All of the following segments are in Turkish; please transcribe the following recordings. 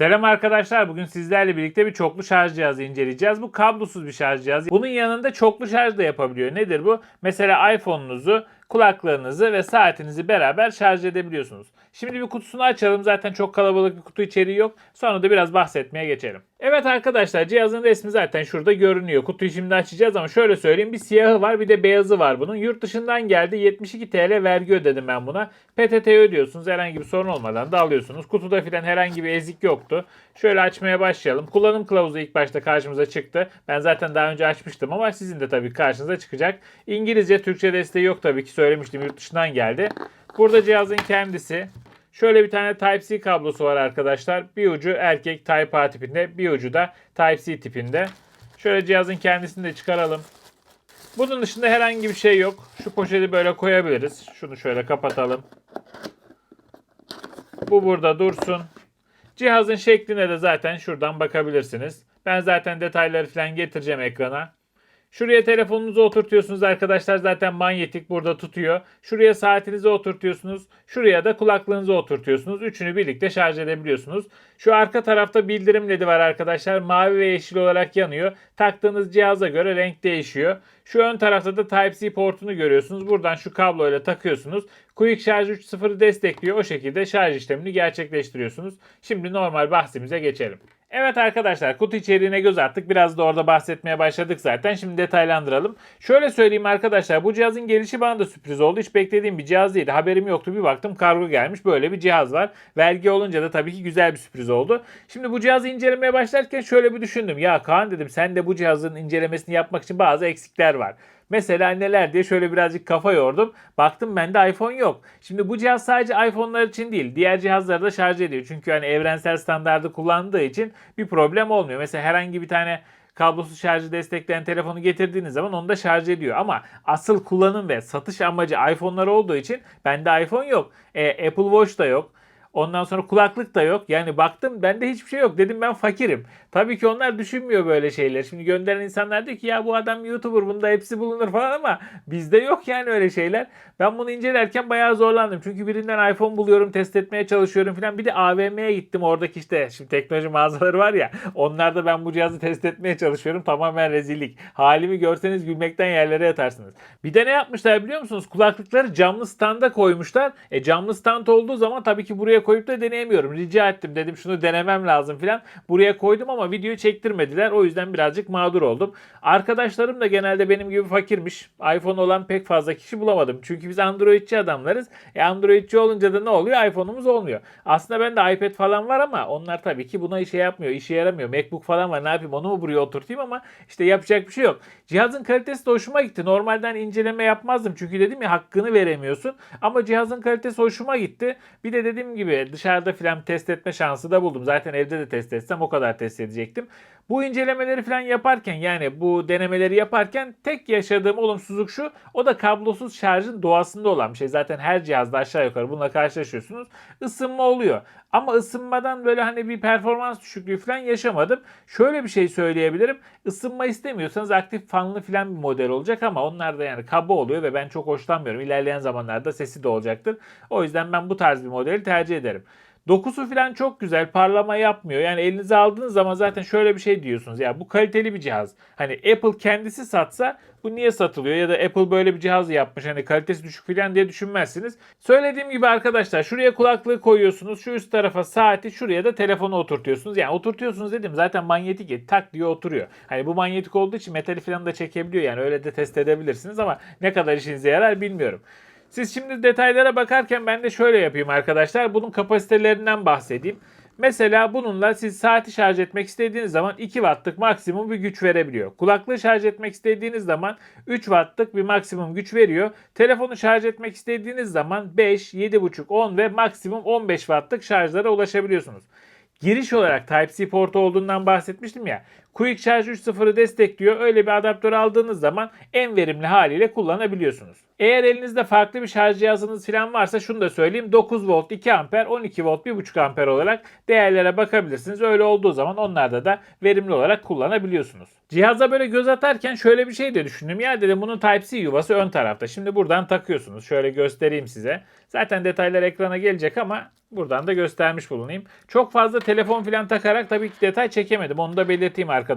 Selam arkadaşlar. Bugün sizlerle birlikte bir çoklu şarj cihazı inceleyeceğiz. Bu kablosuz bir şarj cihazı. Bunun yanında çoklu şarj da yapabiliyor. Nedir bu? Mesela iPhone'unuzu, kulaklığınızı ve saatinizi beraber şarj edebiliyorsunuz. Şimdi bir kutusunu açalım. Zaten çok kalabalık bir kutu içeriği yok. Sonra da biraz bahsetmeye geçelim. Evet arkadaşlar cihazın resmi zaten şurada görünüyor. Kutuyu şimdi açacağız ama şöyle söyleyeyim. Bir siyahı var bir de beyazı var bunun. Yurt dışından geldi. 72 TL vergi ödedim ben buna. PTT ödüyorsunuz. Herhangi bir sorun olmadan da alıyorsunuz. Kutuda filan herhangi bir ezik yoktu. Şöyle açmaya başlayalım. Kullanım kılavuzu ilk başta karşımıza çıktı. Ben zaten daha önce açmıştım ama sizin de tabii karşınıza çıkacak. İngilizce, Türkçe desteği yok tabii ki söylemiştim. Yurt dışından geldi. Burada cihazın kendisi. Şöyle bir tane Type-C kablosu var arkadaşlar. Bir ucu erkek Type-A tipinde, bir ucu da Type-C tipinde. Şöyle cihazın kendisini de çıkaralım. Bunun dışında herhangi bir şey yok. Şu poşeti böyle koyabiliriz. Şunu şöyle kapatalım. Bu burada dursun. Cihazın şekline de zaten şuradan bakabilirsiniz. Ben zaten detayları falan getireceğim ekrana. Şuraya telefonunuzu oturtuyorsunuz arkadaşlar zaten manyetik burada tutuyor. Şuraya saatinizi oturtuyorsunuz. Şuraya da kulaklığınızı oturtuyorsunuz. Üçünü birlikte şarj edebiliyorsunuz. Şu arka tarafta bildirim ledi var arkadaşlar. Mavi ve yeşil olarak yanıyor. Taktığınız cihaza göre renk değişiyor. Şu ön tarafta da Type-C portunu görüyorsunuz. Buradan şu kabloyla takıyorsunuz. Quick Charge 3.0'ı destekliyor. O şekilde şarj işlemini gerçekleştiriyorsunuz. Şimdi normal bahsimize geçelim. Evet arkadaşlar kutu içeriğine göz attık. Biraz da orada bahsetmeye başladık zaten. Şimdi detaylandıralım. Şöyle söyleyeyim arkadaşlar bu cihazın gelişi bana da sürpriz oldu. Hiç beklediğim bir cihaz değildi. Haberim yoktu. Bir baktım kargo gelmiş. Böyle bir cihaz var. Vergi olunca da tabii ki güzel bir sürpriz oldu. Şimdi bu cihazı incelemeye başlarken şöyle bir düşündüm. Ya Kaan dedim sen de bu cihazın incelemesini yapmak için bazı eksikler var. Mesela neler diye şöyle birazcık kafa yordum. Baktım bende iPhone yok. Şimdi bu cihaz sadece iPhone'lar için değil. Diğer cihazları da şarj ediyor. Çünkü hani evrensel standardı kullandığı için bir problem olmuyor. Mesela herhangi bir tane kablosuz şarjı destekleyen telefonu getirdiğiniz zaman onu da şarj ediyor. Ama asıl kullanım ve satış amacı iPhone'lar olduğu için bende iPhone yok. E, Apple Watch da yok. Ondan sonra kulaklık da yok. Yani baktım bende hiçbir şey yok. Dedim ben fakirim. Tabii ki onlar düşünmüyor böyle şeyler. Şimdi gönderen insanlar diyor ki ya bu adam YouTuber bunda hepsi bulunur falan ama bizde yok yani öyle şeyler. Ben bunu incelerken bayağı zorlandım. Çünkü birinden iPhone buluyorum, test etmeye çalışıyorum falan. Bir de AVM'ye gittim. Oradaki işte şimdi teknoloji mağazaları var ya. Onlarda ben bu cihazı test etmeye çalışıyorum. Tamamen rezillik. Halimi görseniz gülmekten yerlere yatarsınız. Bir de ne yapmışlar biliyor musunuz? Kulaklıkları camlı standa koymuşlar. E camlı stand olduğu zaman tabii ki buraya koyup da deneyemiyorum. Rica ettim dedim şunu denemem lazım falan. Buraya koydum ama videoyu çektirmediler. O yüzden birazcık mağdur oldum. Arkadaşlarım da genelde benim gibi fakirmiş. iPhone olan pek fazla kişi bulamadım. Çünkü biz Androidçi adamlarız. E Androidçi olunca da ne oluyor? iPhone'umuz olmuyor. Aslında bende iPad falan var ama onlar tabii ki buna işe yapmıyor. işe yaramıyor. MacBook falan var. Ne yapayım onu mu buraya oturtayım ama işte yapacak bir şey yok. Cihazın kalitesi de hoşuma gitti. Normalden inceleme yapmazdım. Çünkü dedim ya hakkını veremiyorsun. Ama cihazın kalitesi hoşuma gitti. Bir de dediğim gibi dışarıda filan test etme şansı da buldum. Zaten evde de test etsem o kadar test edecektim. Bu incelemeleri falan yaparken yani bu denemeleri yaparken tek yaşadığım olumsuzluk şu. O da kablosuz şarjın doğasında olan bir şey. Zaten her cihazda aşağı yukarı bununla karşılaşıyorsunuz. Isınma oluyor. Ama ısınmadan böyle hani bir performans düşüklüğü falan yaşamadım. Şöyle bir şey söyleyebilirim. Isınma istemiyorsanız aktif fanlı falan bir model olacak ama onlar da yani kaba oluyor ve ben çok hoşlanmıyorum. İlerleyen zamanlarda sesi de olacaktır. O yüzden ben bu tarz bir modeli tercih ederim. Dokusu falan çok güzel. Parlama yapmıyor. Yani elinize aldığınız zaman zaten şöyle bir şey diyorsunuz. Ya bu kaliteli bir cihaz. Hani Apple kendisi satsa bu niye satılıyor? Ya da Apple böyle bir cihaz yapmış. Hani kalitesi düşük falan diye düşünmezsiniz. Söylediğim gibi arkadaşlar şuraya kulaklığı koyuyorsunuz. Şu üst tarafa saati şuraya da telefonu oturtuyorsunuz. Yani oturtuyorsunuz dedim zaten manyetik et, tak diye oturuyor. Hani bu manyetik olduğu için metali falan da çekebiliyor. Yani öyle de test edebilirsiniz ama ne kadar işinize yarar bilmiyorum. Siz şimdi detaylara bakarken ben de şöyle yapayım arkadaşlar. Bunun kapasitelerinden bahsedeyim. Mesela bununla siz saati şarj etmek istediğiniz zaman 2 wattlık maksimum bir güç verebiliyor. Kulaklığı şarj etmek istediğiniz zaman 3 wattlık bir maksimum güç veriyor. Telefonu şarj etmek istediğiniz zaman 5, 7,5, 10 ve maksimum 15 wattlık şarjlara ulaşabiliyorsunuz. Giriş olarak Type-C portu olduğundan bahsetmiştim ya. Quick Charge 3.0'ı destekliyor. Öyle bir adaptör aldığınız zaman en verimli haliyle kullanabiliyorsunuz. Eğer elinizde farklı bir şarj cihazınız falan varsa şunu da söyleyeyim. 9 volt 2 amper 12 volt 1.5 amper olarak değerlere bakabilirsiniz. Öyle olduğu zaman onlarda da verimli olarak kullanabiliyorsunuz. Cihaza böyle göz atarken şöyle bir şey de düşündüm. Ya dedim bunun Type-C yuvası ön tarafta. Şimdi buradan takıyorsunuz. Şöyle göstereyim size. Zaten detaylar ekrana gelecek ama buradan da göstermiş bulunayım. Çok fazla telefon falan takarak tabii ki detay çekemedim. Onu da belirteyim arkadaşlar.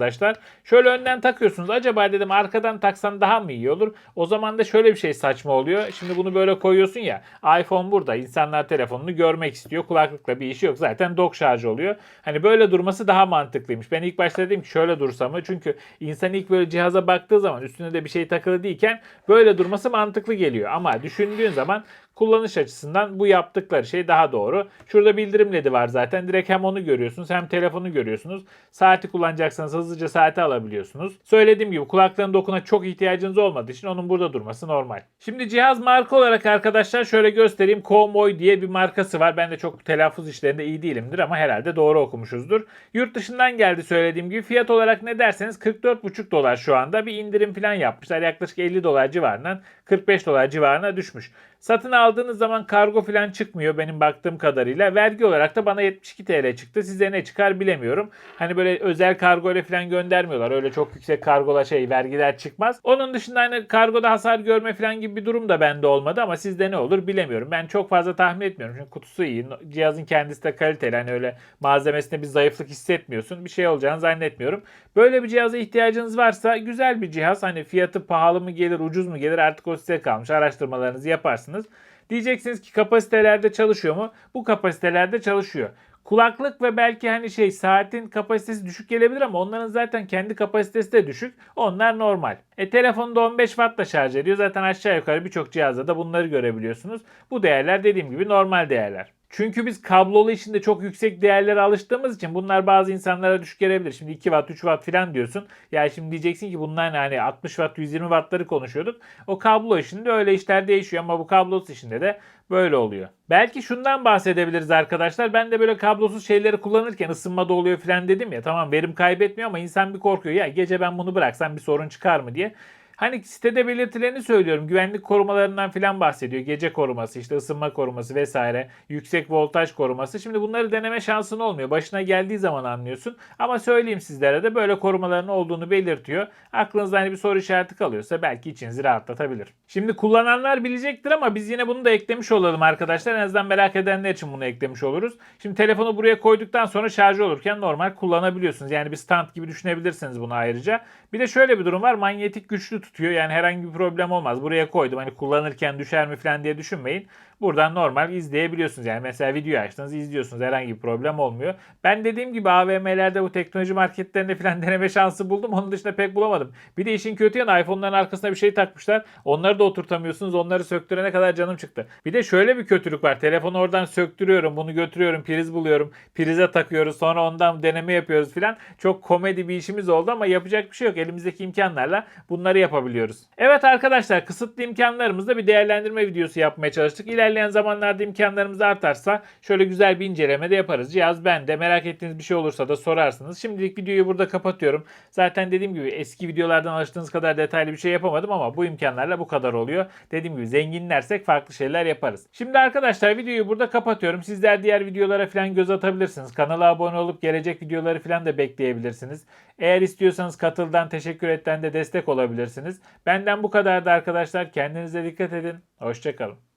Şöyle önden takıyorsunuz. Acaba dedim arkadan taksan daha mı iyi olur? O zaman da şöyle bir şey saçma oluyor. Şimdi bunu böyle koyuyorsun ya. iPhone burada. İnsanlar telefonunu görmek istiyor. Kulaklıkla bir işi yok. Zaten dock şarjı oluyor. Hani böyle durması daha mantıklıymış. Ben ilk başta dedim ki şöyle dursa mı? Çünkü insan ilk böyle cihaza baktığı zaman üstüne de bir şey takılı değilken böyle durması mantıklı geliyor. Ama düşündüğün zaman kullanış açısından bu yaptıkları şey daha doğru. Şurada bildirim ledi var zaten. Direkt hem onu görüyorsunuz hem telefonu görüyorsunuz. Saati kullanacaksanız hızlıca saati alabiliyorsunuz. Söylediğim gibi kulaklığın dokuna çok ihtiyacınız olmadığı için onun burada durması normal. Şimdi cihaz marka olarak arkadaşlar şöyle göstereyim. Komoy diye bir markası var. Ben de çok telaffuz işlerinde iyi değilimdir ama herhalde doğru okumuşuzdur. Yurt dışından geldi söylediğim gibi. Fiyat olarak ne derseniz 44,5 dolar şu anda. Bir indirim falan yapmışlar. Yaklaşık 50 dolar civarından 45 dolar civarına düşmüş. Satın aldığınız zaman kargo falan çıkmıyor benim baktığım kadarıyla. Vergi olarak da bana 72 TL çıktı. Size ne çıkar bilemiyorum. Hani böyle özel kargo ile falan göndermiyorlar. Öyle çok yüksek kargola şey vergiler çıkmaz. Onun dışında hani kargoda hasar görme falan gibi bir durum da bende olmadı ama sizde ne olur bilemiyorum. Ben çok fazla tahmin etmiyorum. Çünkü kutusu iyi. Cihazın kendisi de kaliteli. Hani öyle malzemesinde bir zayıflık hissetmiyorsun. Bir şey olacağını zannetmiyorum. Böyle bir cihaza ihtiyacınız varsa güzel bir cihaz. Hani fiyatı pahalı mı gelir, ucuz mu gelir artık o size kalmış. Araştırmalarınızı yaparsınız. Diyeceksiniz ki kapasitelerde çalışıyor mu? Bu kapasitelerde çalışıyor. Kulaklık ve belki hani şey saatin kapasitesi düşük gelebilir ama onların zaten kendi kapasitesi de düşük. Onlar normal. E telefonda 15 wattla şarj ediyor. Zaten aşağı yukarı birçok cihazda da bunları görebiliyorsunuz. Bu değerler dediğim gibi normal değerler. Çünkü biz kablolu içinde çok yüksek değerlere alıştığımız için bunlar bazı insanlara düşük gelebilir. Şimdi 2 watt 3 watt falan diyorsun. Ya şimdi diyeceksin ki bunlar hani 60 watt 120 wattları konuşuyorduk. O kablo işinde öyle işler değişiyor ama bu kablosuz işinde de böyle oluyor. Belki şundan bahsedebiliriz arkadaşlar. Ben de böyle kablosuz şeyleri kullanırken ısınmada oluyor falan dedim ya. Tamam verim kaybetmiyor ama insan bir korkuyor. Ya gece ben bunu bıraksam bir sorun çıkar mı diye. Hani sitede belirtileni söylüyorum. Güvenlik korumalarından filan bahsediyor. Gece koruması, işte ısınma koruması vesaire. Yüksek voltaj koruması. Şimdi bunları deneme şansın olmuyor. Başına geldiği zaman anlıyorsun. Ama söyleyeyim sizlere de böyle korumaların olduğunu belirtiyor. Aklınızda hani bir soru işareti kalıyorsa belki içinizi rahatlatabilir. Şimdi kullananlar bilecektir ama biz yine bunu da eklemiş olalım arkadaşlar. En azından merak edenler için bunu eklemiş oluruz. Şimdi telefonu buraya koyduktan sonra şarj olurken normal kullanabiliyorsunuz. Yani bir stand gibi düşünebilirsiniz bunu ayrıca. Bir de şöyle bir durum var. Manyetik güçlü tutuyor. Yani herhangi bir problem olmaz. Buraya koydum. Hani kullanırken düşer mi falan diye düşünmeyin. Buradan normal izleyebiliyorsunuz. Yani mesela video açtınız izliyorsunuz. Herhangi bir problem olmuyor. Ben dediğim gibi AVM'lerde bu teknoloji marketlerinde falan deneme şansı buldum. Onun dışında pek bulamadım. Bir de işin kötü yanı iPhone'ların arkasına bir şey takmışlar. Onları da oturtamıyorsunuz. Onları söktürene kadar canım çıktı. Bir de şöyle bir kötülük var. Telefonu oradan söktürüyorum. Bunu götürüyorum. Priz buluyorum. Prize takıyoruz. Sonra ondan deneme yapıyoruz falan. Çok komedi bir işimiz oldu ama yapacak bir şey yok. Elimizdeki imkanlarla bunları yapabiliyoruz. Evet arkadaşlar kısıtlı imkanlarımızda bir değerlendirme videosu yapmaya çalıştık. İlerleyen zamanlarda imkanlarımız artarsa şöyle güzel bir inceleme de yaparız. Cihaz bende. Merak ettiğiniz bir şey olursa da sorarsınız. Şimdilik videoyu burada kapatıyorum. Zaten dediğim gibi eski videolardan alıştığınız kadar detaylı bir şey yapamadım ama bu imkanlarla bu kadar oluyor. Dediğim gibi zenginlersek farklı şeyler yaparız. Şimdi arkadaşlar videoyu burada kapatıyorum. Sizler diğer videolara falan göz atabilirsiniz. Kanala abone olup gelecek videoları falan da bekleyebilirsiniz. Eğer istiyorsanız katıldan teşekkür etten de destek olabilirsiniz. Benden bu kadardı arkadaşlar. Kendinize dikkat edin. Hoşçakalın.